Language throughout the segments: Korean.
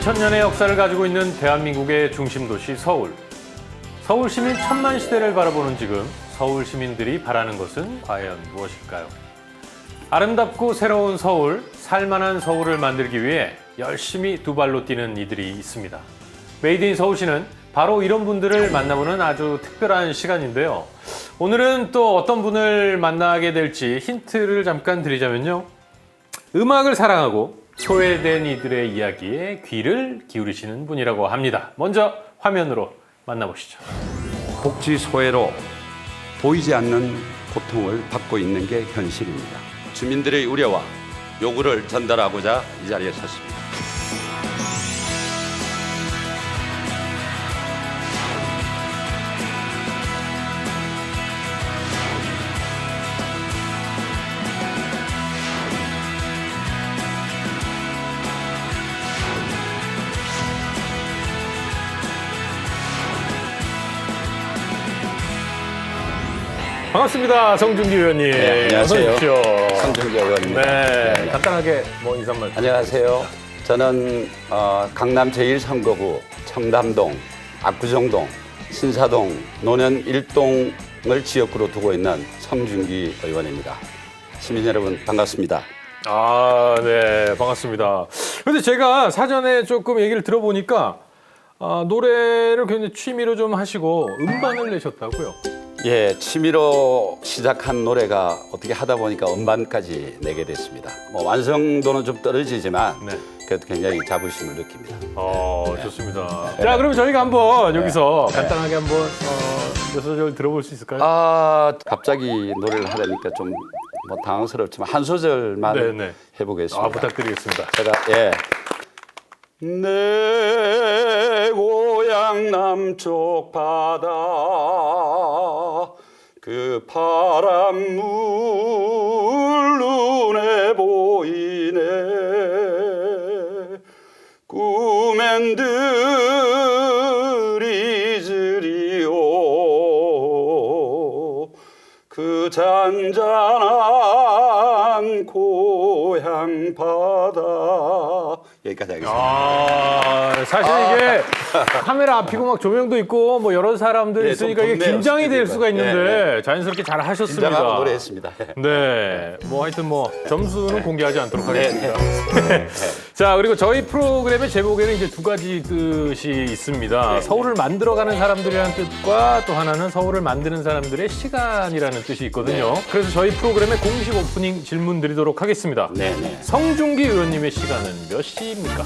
2000년의 역사를 가지고 있는 대한민국의 중심 도시 서울. 서울 시민 천만 시대를 바라보는 지금 서울 시민들이 바라는 것은 과연 무엇일까요? 아름답고 새로운 서울, 살만한 서울을 만들기 위해 열심히 두 발로 뛰는 이들이 있습니다. 메이드 인 서울시는 바로 이런 분들을 만나보는 아주 특별한 시간인데요. 오늘은 또 어떤 분을 만나게 될지 힌트를 잠깐 드리자면요. 음악을 사랑하고 소외된 이들의 이야기에 귀를 기울이시는 분이라고 합니다. 먼저 화면으로 만나보시죠. 복지 소외로 보이지 않는 고통을 받고 있는 게 현실입니다. 주민들의 우려와 요구를 전달하고자 이 자리에 섰습니다. 반갑습니다. 성준기 의원님. 네, 안녕하세요. 오십시오. 성정기 의원입니다. 네, 간단하게 뭐 인사 말씀. 안녕하세요. 저는 어, 강남 제1선거구 청담동, 압구정동, 신사동, 노년 1동을 지역구로 두고 있는 성준기 의원입니다. 시민 여러분 반갑습니다. 아, 네, 반갑습니다. 근데 제가 사전에 조금 얘기를 들어보니까 아, 노래를 굉장히 취미로 좀 하시고 음반을 내셨다고요. 예, 취미로 시작한 노래가 어떻게 하다 보니까 음반까지 내게 됐습니다. 뭐 완성도는 좀 떨어지지만 네. 그래도 굉장히 자부심을 느낍니다. 어, 좋습니다. 자, 그럼 저희가 한번 여기서 간단하게 한번 어, 몇 소절 들어볼 수 있을까요? 아, 갑자기 노래를 하려니까 좀 뭐 당황스럽지만 한 소절만 네, 네. 해보겠습니다. 아, 부탁드리겠습니다. 제가 예. 내 고향 남쪽 바다 그 파란 물 눈에 보이네. 꿈엔 들이즈리오. 그 잔잔한 고향 바다 여기까지 하겠습니다. 아, 사실 이게 카메라 앞이고 막 조명도 있고 뭐 여러 사람들이 네, 있으니까 좀 이게 덥네요, 긴장이 될 스튜디오가. 수가 있는데 네, 자연스럽게 잘 하셨습니다. 노래했습니다. 네, 뭐 하여튼 뭐 점수는 공개하지 않도록 네, 하겠습니다. 자, 그리고 저희 프로그램의 제목에는 이제 두 가지 뜻이 있습니다. 네. 서울을 만들어가는 사람들이라는 뜻과 또 하나는 서울을 만드는 사람들의 시간이라는 뜻이 있거든요. 그래서 저희 프로그램의 공식 오프닝 질문 드리도록 하겠습니다. 네, 네. 성중기 의원님의 시간은 몇 시입니까?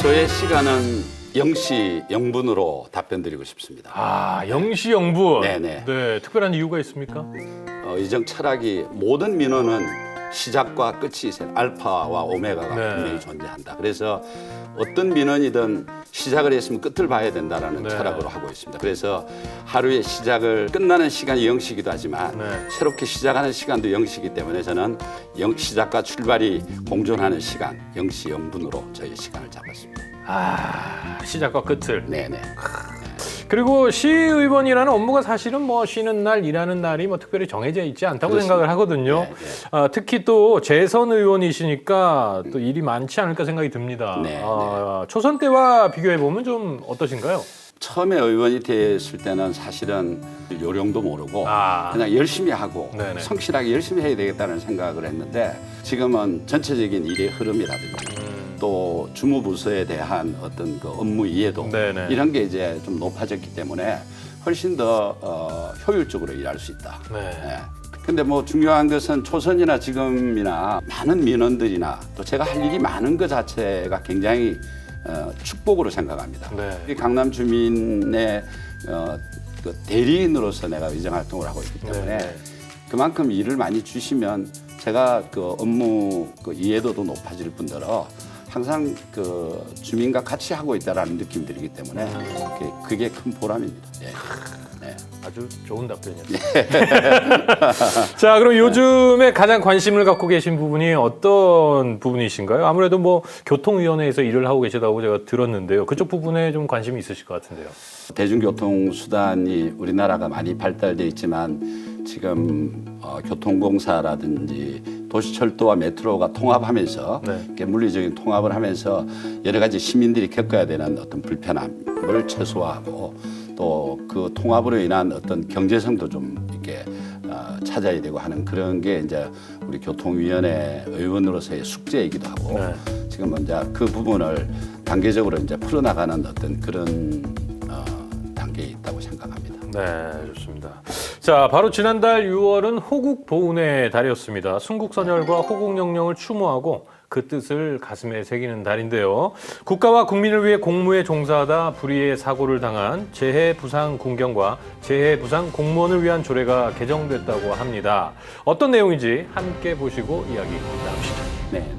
저의 시간은 0시 0분으로 답변 드리고 싶습니다. 아, 0시 0분. 네네. 네, 특별한 이유가 있습니까? 어, 이정 철학이 모든 민원은 시작과 끝이. 알파와 오메가가 네. 분명히 존재한다. 그래서 어떤 민원이든 시작을 했으면 끝을 봐야 된다라는 네. 철학으로 하고 있습니다. 그래서 하루의 시작을 끝나는 시간이 0시기도 하지만 네. 새롭게 시작하는 시간도 0시기 때문에 저는 영, 시작과 출발이 공존하는 시간 0시 0분으로 저희 시간을 잡았습니다. 아, 시작과 끝을. 네네. 그리고 시의원이라는 업무가 사실은 뭐 쉬는 날, 일하는 날이 뭐 특별히 정해져 있지 않다고 그렇습니다. 생각을 하거든요. 네, 네. 아, 특히 또 재선 의원이시니까 또 일이 많지 않을까 생각이 듭니다. 네, 아, 초선 때와 비교해 보면 좀 어떠신가요? 처음에 의원이 됐을 때는 사실은 요령도 모르고 아. 그냥 열심히 하고 네네. 성실하게 열심히 해야 되겠다는 생각을 했는데 지금은 전체적인 일의 흐름이라든지 음. 또 주무부서에 대한 어떤 그 업무 이해도 네네. 이런 게 이제 좀 높아졌기 때문에 훨씬 더 어, 효율적으로 일할 수 있다. 네. 예. 근데 뭐 중요한 것은 초선이나 지금이나 많은 민원들이나 또 제가 할 일이 많은 것 자체가 굉장히 어, 축복으로 생각합니다. 네. 이 강남 주민의 어, 그 대리인으로서 내가 의정 활동을 하고 있기 때문에 네. 그만큼 일을 많이 주시면 제가 그 업무 그 이해도도 높아질 뿐더러 항상 그 주민과 같이 하고 있다라는 느낌이 들기 때문에 그게, 그게 큰 보람입니다. 예. 네. 아주 좋은 답변이었습니다. 자, 그럼 요즘에 가장 관심을 갖고 계신 부분이 어떤 부분이신가요? 아무래도 뭐 교통위원회에서 일을 하고 계시다고 제가 들었는데요. 그쪽 부분에 좀 관심이 있으실 것 같은데요. 대중교통 수단이 우리나라가 많이 발달돼 있지만 지금 어, 교통공사라든지 도시철도와 메트로가 통합하면서 네. 이렇게 물리적인 통합을 하면서 여러 가지 시민들이 겪어야 되는 어떤 불편함을 최소화하고 또 그 통합으로 인한 어떤 경제성도 좀 이렇게 어, 찾아야 되고 하는 그런 게 이제 우리 교통위원회 의원으로서의 숙제이기도 하고 네. 지금 이제 그 부분을 단계적으로 이제 풀어나가는 어떤 그런 어, 단계에 있다고 생각합니다. 네, 좋습니다. 자, 바로 지난달 6월은 호국 보훈의 달이었습니다. 순국 선열과 호국 영령을 추모하고 그 뜻을 가슴에 새기는 달인데요. 국가와 국민을 위해 공무에 종사하다 불의의 사고를 당한 재해 부상 군경과 재해 부상 공무원을 위한 조례가 개정됐다고 합니다. 어떤 내용인지 함께 보시고 이야기 나누시죠. 네.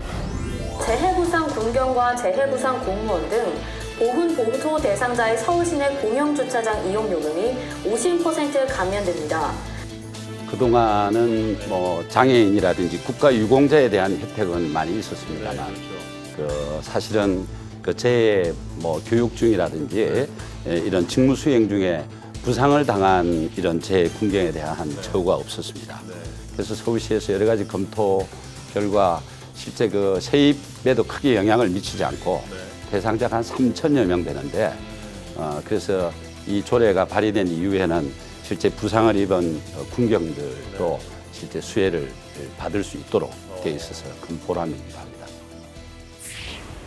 재해부상 군경과 재해부상 공무원 등 보훈 봉토 대상자의 서울 시내 공영 주차장 이용 요금이 50% 감면됩니다. 그동안은 뭐 장애인이라든지 국가 유공자에 대한 혜택은 많이 있었습니다만 그 사실은 그 재해 뭐 교육 중이라든지 예, 이런 직무 수행 중에 부상을 당한 이런 재해 군경에 대한 처우가 없었습니다. 그래서 서울시에서 여러 가지 검토 결과 실제 그 세입에도 크게 영향을 미치지 않고 대상자가 한 3천여 명 되는데 어, 그래서 이 조례가 발의된 이후에는 실제 부상을 입은 어, 군경들도 실제 수혜를 받을 수 있도록 돼 있어서 큰 보람입니다.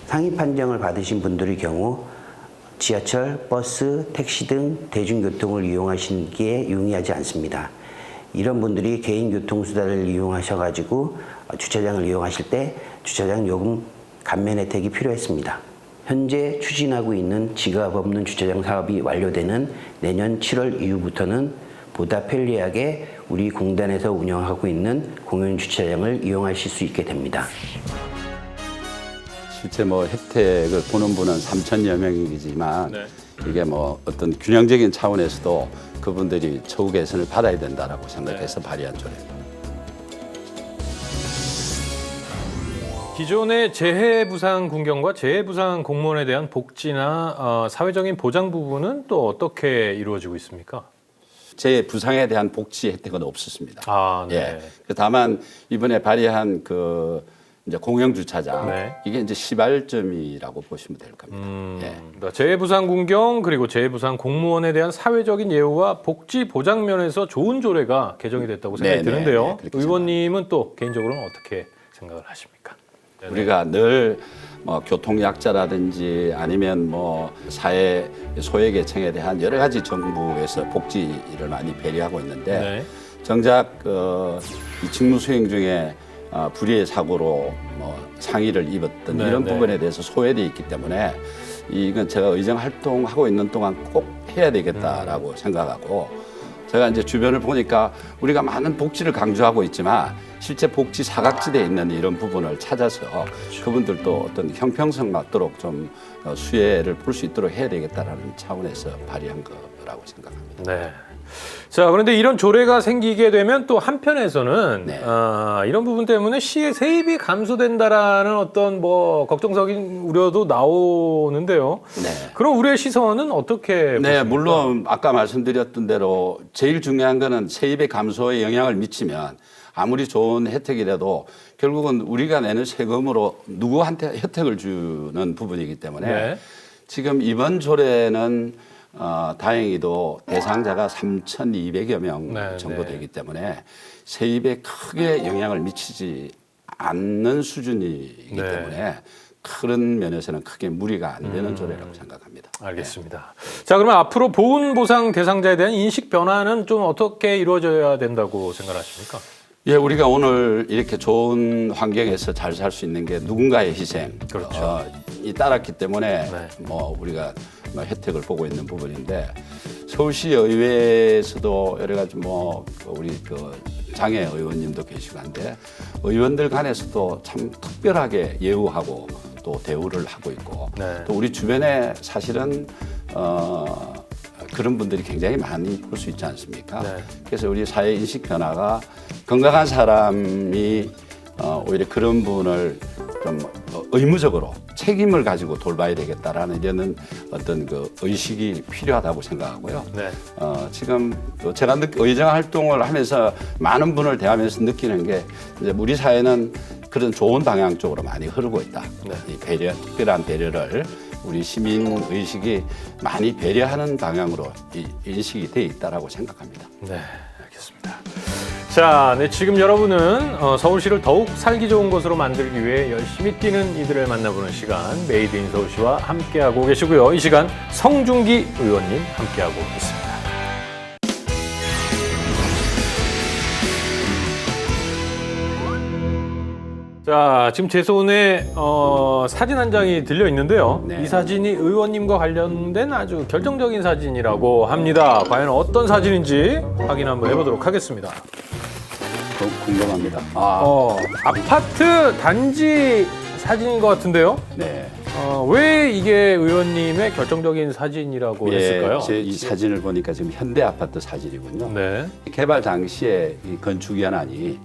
상위 판정을 받으신 분들의 경우 지하철, 버스, 택시 등 대중교통을 이용하시기에 용이하지 않습니다. 이런 분들이 개인 교통수단을 이용하셔가지고 주차장을 이용하실 때 주차장 요금 감면 혜택이 필요했습니다. 현재 추진하고 있는 지갑 없는 주차장 사업이 완료되는 내년 7월 이후부터는 보다 편리하게 우리 공단에서 운영하고 있는 공연 주차장을 이용하실 수 있게 됩니다. 실제 뭐 혜택을 보는 분은 3천여 명이지만 네. 이게 뭐 어떤 균형적인 차원에서도 그분들이 처우 개선을 받아야 된다라고 생각해서 발의한 조례입니다. 기존의 재해 부상 군경과 재해 부상 공무원에 대한 복지나 어, 사회적인 보장 부분은 또 어떻게 이루어지고 있습니까? 제 부상에 대한 복지 혜택은 없었습니다. 아, 네. 예. 그 다만 이번에 발의한 그 이제 공영 주차장 네. 이게 이제 시발점이라고 보시면 될 겁니다. 음, 예. 그러니까 재해부상 군경 그리고 재해부상 공무원에 대한 사회적인 예우와 복지 보장 면에서 좋은 조례가 개정이 됐다고 생각이 네, 네, 드는데요. 네, 그렇게 의원님은 또 개인적으로는 어떻게 생각을 하십니까? 우리가 늘 뭐 교통약자라든지 아니면 뭐 사회 소외계층에 대한 여러 가지 정부에서 복지를 많이 배려하고 있는데 네. 정작 어, 이 직무 수행 중에 어, 불의의 사고로 뭐 상의를 입었던 네, 이런 네. 부분에 대해서 소외돼 있기 때문에 이건 제가 의정 활동하고 있는 동안 꼭 해야 되겠다라고 생각하고 제가 이제 주변을 보니까 우리가 많은 복지를 강조하고 있지만 실제 복지 사각지대에 있는 이런 부분을 찾아서 그분들도 어떤 형평성 맞도록 좀 어, 수혜를 볼 수 있도록 해야 되겠다라는 차원에서 발의한 거라고 생각합니다. 네. 자, 그런데 이런 조례가 생기게 되면 또 한편에서는 네. 아, 이런 부분 때문에 시의 세입이 감소된다라는 어떤 뭐 걱정적인 우려도 나오는데요. 네. 그럼 우리의 시선은 어떻게 네, 보십니까? 물론 아까 말씀드렸던 대로 제일 중요한 거는 세입의 감소에 영향을 미치면 아무리 좋은 혜택이라도 결국은 우리가 내는 세금으로 누구한테 혜택을 주는 부분이기 때문에 네. 지금 이번 조례는 어, 다행히도 대상자가 3,200여 명 네, 정도 네. 되기 때문에 세입에 크게 영향을 미치지 않는 수준이기 네. 때문에 그런 면에서는 크게 무리가 안 음. 되는 조례라고 생각합니다. 알겠습니다. 자, 그러면 앞으로 보훈 보상 대상자에 대한 인식 변화는 좀 어떻게 이루어져야 된다고 생각하십니까? 예, 우리가 오늘 이렇게 좋은 환경에서 잘 살 수 있는 게 누군가의 희생, 그렇죠. 어, 이 따랐기 때문에 네. 뭐 우리가 뭐 혜택을 보고 있는 부분인데 서울시 의회에서도 여러 가지 뭐 우리 그 장애 의원님도 계시고 한데 의원들 간에서도 참 특별하게 예우하고 또 대우를 하고 있고 네. 또 우리 주변에 사실은 어. 그런 분들이 굉장히 많이 볼 수 있지 않습니까? 네. 그래서 우리 사회 인식 변화가 건강한 사람이 어, 오히려 그런 분을 좀 어, 의무적으로 책임을 가지고 돌봐야 되겠다라는 이런 어떤 그 의식이 필요하다고 생각하고요. 네. 어, 지금 또 제가 느, 의정 활동을 하면서 많은 분을 대하면서 느끼는 게 이제 우리 사회는 그런 좋은 방향 쪽으로 많이 흐르고 있다. 네. 이 배려, 특별한 배려를 우리 시민 의식이 많이 배려하는 방향으로 이, 인식이 돼 있다라고 생각합니다. 네, 알겠습니다. 자, 네, 지금 여러분은 어, 서울시를 더욱 살기 좋은 곳으로 만들기 위해 열심히 뛰는 이들을 만나보는 시간 메이드 인 서울시와 함께하고 계시고요. 이 시간 성중기 의원님 함께하고 있습니다. 자, 지금 제 손에 어, 사진 한 장이 들려 있는데요. 네. 이 사진이 의원님과 관련된 아주 결정적인 사진이라고 합니다. 과연 어떤 사진인지 확인 한번 해보도록 하겠습니다. 더 궁금합니다. 아, 어, 아파트 단지 사진인 것 같은데요. 네. 어, 왜 이게 의원님의 결정적인 사진이라고 했을까요? 예, 제 이 사진을 보니까 지금 현대 아파트 사진이군요. 네. 개발 당시에 이 건축 연한이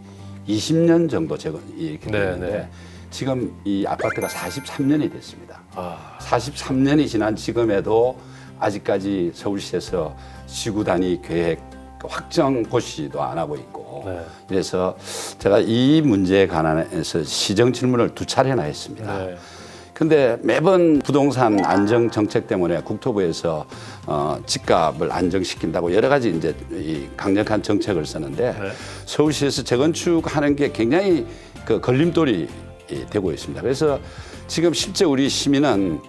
20년 정도 제거 이렇게 네, 됐는데 네. 지금 이 아파트가 43년이 됐습니다. 아, 43년이 지난 지금에도 아직까지 서울시에서 지구 단위 계획 확정 고시도 안 하고 있고 네. 그래서 제가 이 문제에 관해서 시정 질문을 두 차례나 했습니다. 네. 근데 매번 부동산 안정 정책 때문에 국토부에서 어, 집값을 안정시킨다고 여러 가지 이제 이 강력한 정책을 쓰는데 네. 서울시에서 재건축하는 게 굉장히 그 걸림돌이 이 되고 있습니다. 그래서 지금 실제 우리 시민은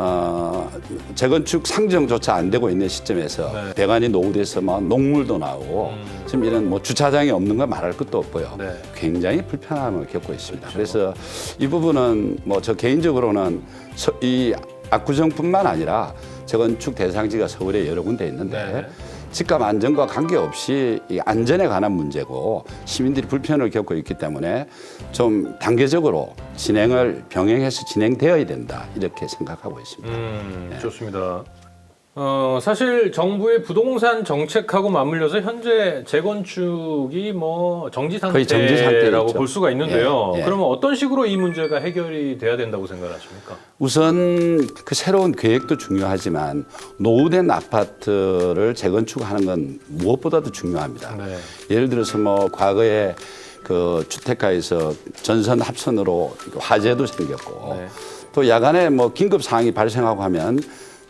어, 재건축 상정조차 안 되고 있는 시점에서 네. 배관이 노후돼서 뭐 농물도 나오고 지금 이런 뭐 주차장이 없는 건 말할 것도 없고요. 네. 굉장히 불편함을 겪고 있습니다. 그래서이 부분은 뭐 저 개인적으로는 서- 이 압구정뿐만 아니라 재건축 대상지가 서울에 여러 군데 있는데 네. 집값 안정과 관계없이 이 안전에 관한 문제고 시민들이 불편을 겪고 있기 때문에 좀 단계적으로 진행을 병행해서 진행되어야 된다 이렇게 생각하고 있습니다. 음, 좋습니다. 어, 사실 정부의 부동산 정책하고 맞물려서 현재 재건축이 뭐 정지 거의 정지 상태라고 있죠. 볼 수가 있는데요. 예, 예. 그러면 어떤 식으로 이 문제가 해결이 돼야 된다고 생각하십니까? 우선 그 새로운 계획도 중요하지만 노후된 아파트를 재건축하는 건 무엇보다도 중요합니다. 네. 예를 들어서 뭐 과거에 그 주택가에서 전선 합선으로 화재도 생겼고 네. 또 야간에 뭐 긴급 상황이 발생하고 하면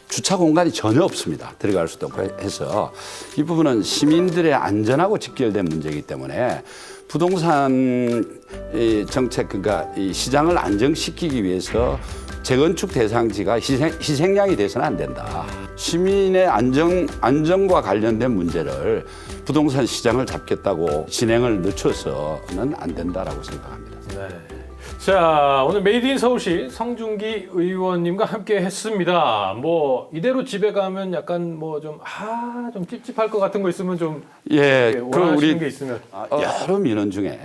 주차 공간이 전혀 없습니다. 들어갈 수도 없고 해서 이 부분은 시민들의 안전하고 직결된 문제이기 때문에 부동산 이 정책 그러니까 이 시장을 안정시키기 위해서 재건축 대상지가 희생, 희생양이 돼서는 안 된다. 시민의 안정 안정과 관련된 문제를 부동산 시장을 잡겠다고 진행을 늦춰서는 안 된다라고 생각합니다. 네. 자, 오늘 메이드 인 서울시 성중기 의원님과 함께 했습니다. 뭐, 이대로 집에 가면 약간 뭐 좀, 아, 좀 찝찝할 것 같은 거 있으면 좀, 예, 그 우리 게 있으면. 아, 여러 민원 중에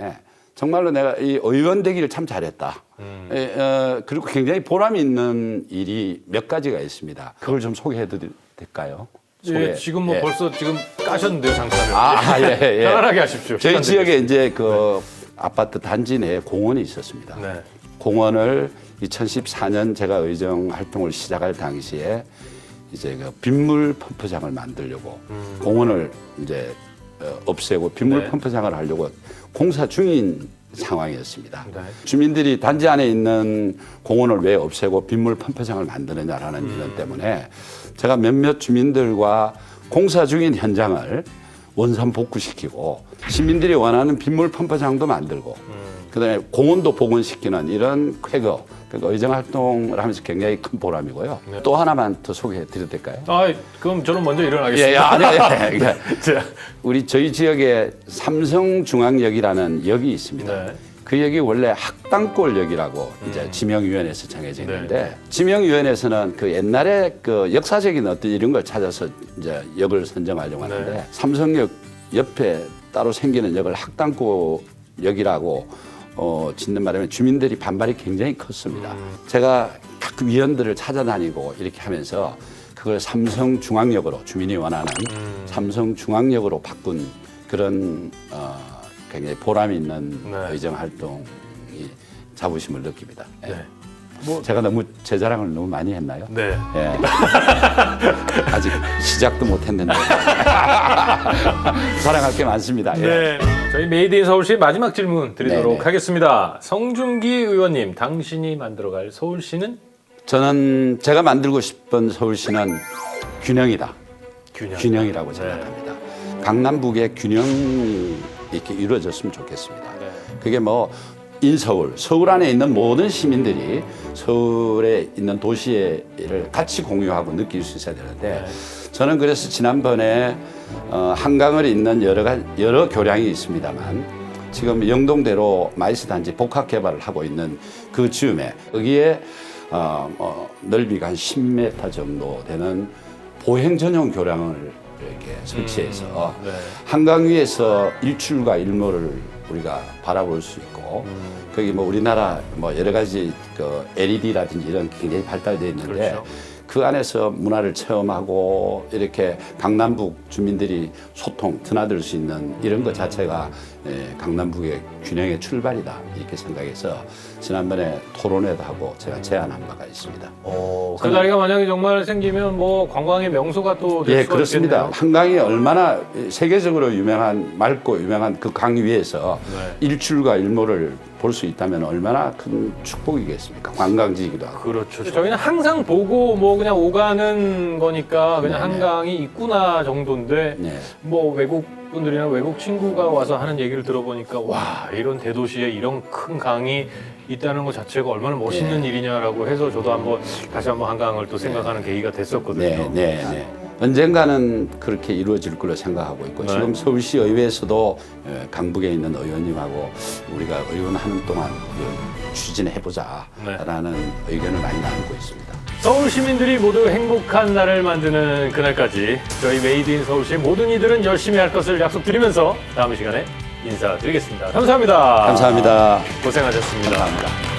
정말로 내가 이 의원 되기를 참 잘했다. 음. 에, 어, 그리고 굉장히 보람 있는 일이 몇 가지가 있습니다. 그걸 좀 소개해 드릴 될까요? 예, 소개. 지금 뭐 예. 벌써 지금 까셨는데요, 장사를. 아, 예, 예. 편안하게 하십시오. 저희 시간 지역에 이제 그 아파트 단지 내에 공원이 있었습니다. 네. 공원을 2014년 제가 의정 활동을 시작할 당시에 이제 그 빗물 펌프장을 만들려고 공원을 이제 어, 없애고 빗물 음. 네. 펌프장을 하려고 공사 중인 상황이었습니다. 네. 주민들이 단지 안에 있는 공원을 왜 없애고 빗물 펌프장을 만드느냐라는 음. 민원 때문에 제가 몇몇 주민들과 공사 중인 현장을 원산 복구시키고 시민들이 원하는 빗물 펌프장도 만들고 그다음에 공원도 복원시키는 이런 쾌거 그러니까 의정 활동을 하면서 굉장히 큰 보람이고요. 네. 또 하나만 더 소개해 드려도 될까요? 아, 그럼 저는 먼저 일어나겠습니다. 예, 예, 아니, 아니, 그러니까 자, 우리 저희 지역에 삼성중앙역이라는 역이 있습니다. 네. 그 역이 원래 학당골역이라고 이제 지명위원회에서 정해져 음. 네. 있는데 지명위원회에서는 그 옛날에 그 역사적인 어떤 이런 걸 찾아서 이제 역을 선정하려고 하는데 네. 삼성역 옆에 따로 생기는 역을 학당골역이라고 어, 짓는 바람에 주민들이 반발이 굉장히 컸습니다. 음. 제가 각 위원들을 찾아다니고 이렇게 하면서 그걸 삼성중앙역으로 주민이 원하는 삼성중앙역으로 바꾼 그런 어, 굉장히 보람 있는 네. 의정 활동이 자부심을 느낍니다. 예. 네. 뭐 제가 너무 제 자랑을 너무 많이 했나요? 네. 예. 아직 시작도 못 했는데 자랑할 게 많습니다. 예. 네. 저희 메이드 인 서울시 마지막 질문 드리도록 네 네. 하겠습니다. 성준기 의원님, 당신이 만들어갈 서울시는 저는 제가 만들고 싶은 서울시는 균형이다. 균형. 균형이라고 네. 생각합니다. 강남북의 균형이 이렇게 이루어졌으면 좋겠습니다. 네. 그게 뭐 인서울, 서울 안에 있는 모든 시민들이 서울에 있는 도시를 같이 공유하고 느낄 수 있어야 되는데 저는 그래서 지난번에 어, 한강을 잇는 여러 가 여러 교량이 있습니다만 지금 영동대로 마이스 단지 복합 개발을 하고 있는 그 즈음에 여기에 어, 어, 넓이가 한 10m 정도 되는 보행 전용 교량을 이렇게 설치해서 네. 한강 위에서 일출과 일몰을 우리가 바라볼 수 있고 거기 뭐 우리나라 뭐 여러 가지 그 LED라든지 이런 게 굉장히 발달되어 있는데 그렇죠. 그 안에서 문화를 체험하고 이렇게 강남북 주민들이 소통 드나들 수 있는 이런 것 자체가 예, 강남북의 균형의 출발이다 이렇게 생각해서 지난번에 토론회도 하고 제가 제안한 바가 있습니다. 어, 그 자리가 만약에 정말 생기면 뭐 관광의 명소가 또될 예, 그렇습니다. 있겠네요. 한강이 얼마나 세계적으로 유명한 맑고 유명한 그 강 위에서 네. 일출과 일몰을 볼 수 있다면 얼마나 큰 축복이겠습니까? 관광지이기도 하고. 그렇죠. 저희는 항상 보고 뭐 그냥 오가는 거니까 그냥 네네. 한강이 있구나 정도인데 네. 뭐 외국 분들이나 외국 친구가 와서 하는 얘기를 들어보니까 와 이런 대도시에 이런 큰 강이 있다는 것 자체가 얼마나 멋있는 네. 일이냐라고 해서 저도 한번 다시 한번 한강을 또 생각하는 계기가 됐었거든요. 네, 네, 네. 언젠가는 그렇게 이루어질 걸로 생각하고 있고 네. 지금 서울시 의회에서도 어, 강북에 있는 의원님하고 우리가 의원하는 동안 그 추진해 보자라는 의견을 많이 나누고 있습니다. 서울 시민들이 모두 행복한 날을 만드는 그날까지 저희 메이드 인 서울시의 모든 이들은 열심히 할 것을 약속드리면서 다음 시간에 인사드리겠습니다. 감사합니다. 감사합니다. 고생하셨습니다. 감사합니다.